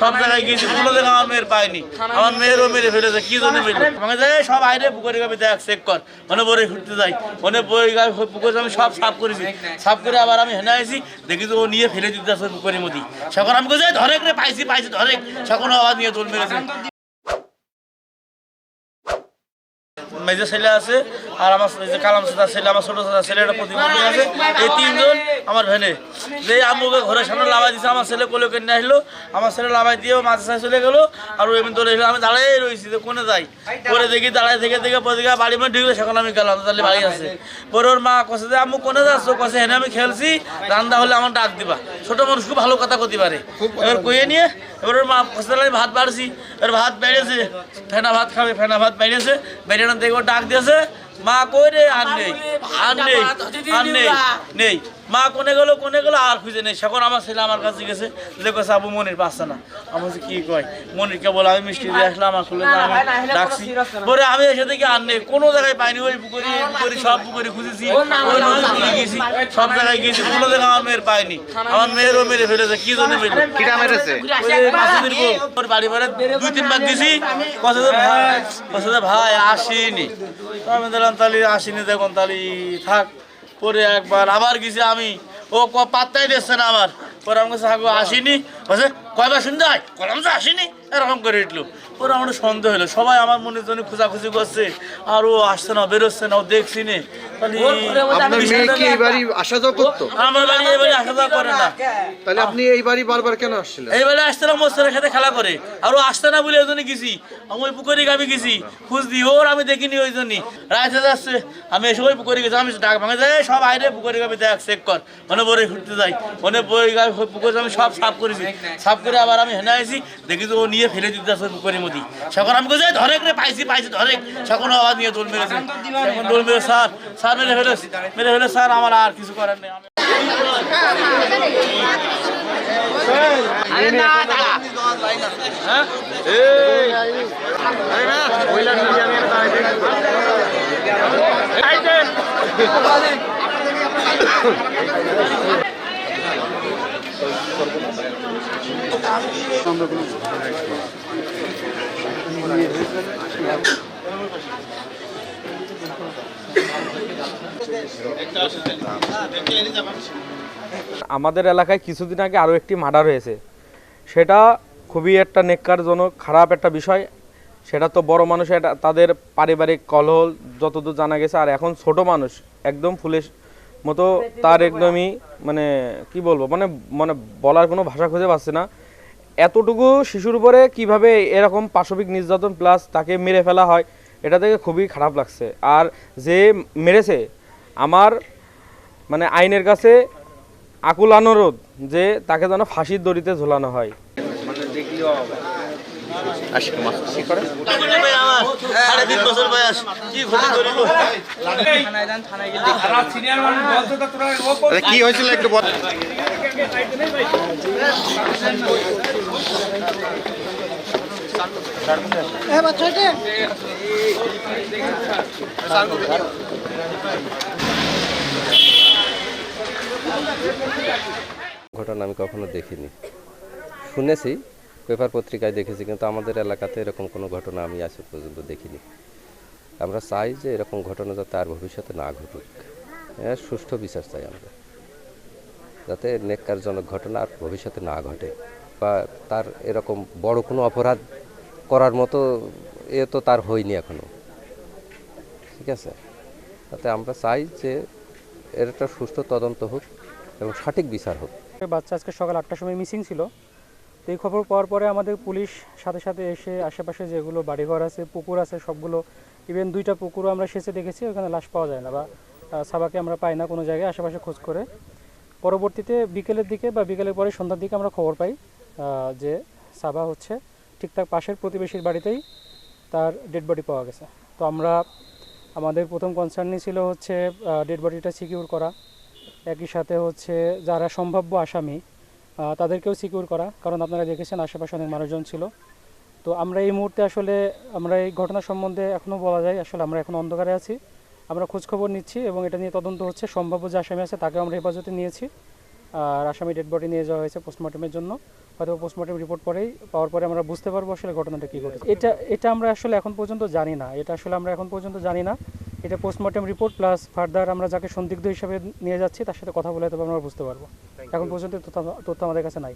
সব জায়গায় কোনো জায়গায় আমার মেয়ের পাইনি। আমার মেয়েরও মেরে ফেলেছে, কি জন্য মেরে? আমাকে সব আইরে পুকুরে গাবি দেখ চেক কর, মনে পরে ঘুরতে যাই, মনে পরে গাবি পুকুরে আমি সব সাফ করেছি। সাফ করে আবার আমি হেনে দেখি তো ও নিয়ে ফেলে দিতে পুকুরের মধ্যে সেখন আমি কোথায় ধরে পাইছি পাইছি ধরে আবার নিয়ে দোল মেরেছে। মেজর ছেলে আছে আর আমার যে কালাম সাদা ছেলে আমার ছোট সাদা ছেলেটা প্রতিবন্ধী আছে এই তিনজন আমার ভ্যানে যে আম্মুকে ঘরের সামনে লাভাই দিছে আমার ছেলে কোলে কেন আসলো আমার ছেলে লাভাই দিয়ে মাঝে সাথে চলে গেলো আর ওই এমনি ধরে এলো। আমি দাঁড়াই রয়েছি যে কোনে যাই? পরে দেখি দাঁড়ায় থেকে থেকে পরে দেখি বাড়ি মধ্যে ঢুকলো সেখানে আমি গেলাম তাহলে বাড়ি আছে। পরে ওর মা কষে যে আম্মু কোনে যাচ্ছ? কষে হেনে আমি খেলছি রান্না হলে আমার ডাক দিবা। ছোট মানুষ খুব ভালো কথা করতে পারে। এবার কইয়ে নিয়ে এবার ওর মা কষে আমি ভাত বাড়ছি। এবার ভাত বেড়েছে ফেনা ভাত খাবে ফেনা ভাত বেড়েছে বেড়ে ও ডাক দিয়েছে মা কই রে আর নেই আর নেই আর নেই নেই। মা কোনে গেলো কোনে গেলো আর খুঁজে নেই সেখন আমার ছেলে আমার কাছে গেছে দেখো আবু মনির পাচ্ছে না আমার কি কয় মনিরকে বলে আমি মিষ্টি দিয়ে আসলাম আমার খুলে আমি ডাকছি পরে আমি এসে দেখি আর নেই কোনো জায়গায় পাইনি ওই পুকুরি পুকুরি সব পুকুরি খুঁজেছি ওই নদী গেছি সব জায়গায় গেছি কোনো জায়গায় আমার মেয়ের পাইনি আমার মেয়েরও মেরে ফেলেছে কি জন্য মেরে কিরা মেরেছে ওর বাড়ি ভাড়া দুই তিনবার দিছি কথা তো ভাই কথা তো ভাই আসিনি আমি দিলাম তাহলে আসিনি দেখুন তাহলে থাক পরে একবার আবার গেছি আমি। ও পাত্তাই দিচ্ছে না আমার পরে কাছে আসিনি। বলছে কয়বার শুনতে হয়? কলাম তো আসিনি। এরকম করে উঠল। পরে আমার সন্দেহ হলো। সবাই আমার মনের জন্য খোঁজাখুঁজি করছে। আর ও আসছে না বেরোচ্ছে না ও দেখছি নে। তাহলে আপনার মেয়ে কি এই বাড়ি আসা যাওয়া করতো? আমার বাড়ি এই বাড়ি আসা যাওয়া করে না। তাহলে আপনি এই বাড়ি বারবার কেন আসছিলেন? এইবেলা আসতে না মোস্তারের সাথে খেলা করে। আর ও আসতে না বলে ওই জন্য গেছি। আমি ওই পুকুরে গাবি গেছি। খুঁজ দি ওর আমি দেখিনি ওই জন্যই রাইতে যাচ্ছে আমি এসে ওই পুকুরে গেছি। আমি ডাক ভাঙে যাই সব আইরে পুকুরে গাবি দেখ চেক কর। মনে বরে ঘুরতে যাই। মনে বই গাবি পুকুরে আমি সব সাফ করেছি। সাফ করে আবার আমি হেনে আসি দেখি তো ও নিয়ে ফেলে দিতে আসে পুকুরের মধ্যে সেখন আমি কোথায় ধরে রে পাইছি পাইছি ধরে সেখন আবার নিয়ে দোল মেরেছে সেখন দোল মেরে স্যার স্যার মেরে ফেলেছে মেরে ফেলে স্যার আমার আর কিছু করার নেই আমি আমাদের এলাকায় কিছুদিন আগে আরও একটি মার্ডার হয়েছে। সেটা খুবই একটা নেককারজনক, খারাপ একটা বিষয়। সেটা তো বড় মানুষ, এটা তাদের পারিবারিক কলহ যতদূর জানা গেছে, আর এখন ছোট মানুষ, একদম ফুলের মতো তার একদমই মানে কি বলব মানে মানে বলার কোনো ভাষা খুঁজে পাচ্ছে না। এতটুকু শিশুর উপরে কীভাবে এরকম পাশবিক নির্যাতন প্লাস তাকে মেরে ফেলা হয়, এটা থেকে খুবই খারাপ লাগছে। আর যে মেরেছে, আমার মানে আইনের কাছে আকুল অনুরোধ যে তাকে যেন ফাঁসির দড়িতে ঝোলানো হয়। বছর বয়স কি আচ্ছা, কি হয়েছিল একটু বল। ঘটনা আমি কখনো দেখিনি। শুনেছি পেপার পত্রিকায় দেখেছি, কিন্তু আমাদের এলাকাতে এরকম কোনো ঘটনা আমি আজ পর্যন্ত দেখিনি। আমরা চাই যে এরকম ঘটনা যাতে আর ভবিষ্যতে না ঘটুক। এর সুষ্ঠু বিচার চাই আমরা। যাতে নেককারজনক ঘটনা আর ভবিষ্যতে না ঘটে বা তার এরকম বড় কোনো অপরাধ করার মতো এ তো তার হয়নি এখনও ঠিক আছে? তাতে আমরা চাই যে এর একটা সুস্থ তদন্ত হোক এবং সঠিক বিচার হোক। বাচ্চা আজকে সকাল আটটার সময় মিসিং ছিল। তো এই খবর পাওয়ার পরে আমাদের পুলিশ সাথে সাথে এসে আশেপাশে যেগুলো বাড়িঘর আছে, পুকুর আছে, সবগুলো ইভেন দুইটা পুকুরও আমরা সেচে দেখেছি, ওখানে লাশ পাওয়া যায় না বা সাবাকে আমরা পাই না কোনো জায়গায় আশেপাশে খোঁজ করে। পরবর্তীতে বিকেলের দিকে বা বিকেলের পরে সন্ধ্যার দিকে আমরা খবর পাই যে সাবা হচ্ছে ঠিকঠাক পাশের প্রতিবেশীর বাড়িতেই তার ডেড বডি পাওয়া গেছে। তো আমরা, আমাদের প্রথম কনসার্নই ছিল হচ্ছে ডেড বডিটা সিকিউর করা। একই সাথে হচ্ছে যারা সম্ভাব্য আসামি তাদেরকেও সিকিউর করা, কারণ আপনারা দেখেছেন আশেপাশে অনেক মানুষজন ছিল। তো আমরা এই মুহূর্তে আসলে, আমরা এই ঘটনা সম্বন্ধে এখনও বলা যায়, আসলে আমরা এখন অন্ধকারে আছি। আমরা খোঁজখবর নিচ্ছি এবং এটা নিয়ে তদন্ত হচ্ছে। সম্ভাব্য যে আসামি আছে তাকেও আমরা হেফাজতে নিয়েছি। আর আসামি ডেড বডি নিয়ে যাওয়া হয়েছে পোস্টমর্টমের জন্য। হয়তো পোস্টমর্টম রিপোর্ট পরেই, পাওয়ার পরে আমরা বুঝতে পারব আসলে ঘটনাটা কী ঘটেছে। এটা এটা আমরা আসলে এখন পর্যন্ত জানি না। এটা আসলে আমরা এখন পর্যন্ত জানি না। এটা পোস্টমর্টম রিপোর্ট প্লাস ফার্দার আমরা যাকে সন্দিগ্ধ হিসেবে নিয়ে যাচ্ছি তার সাথে কথা বলে তবে আমরা বুঝতে পারব। এখন পর্যন্ত তথ্য তথ্য আমাদের কাছে নাই।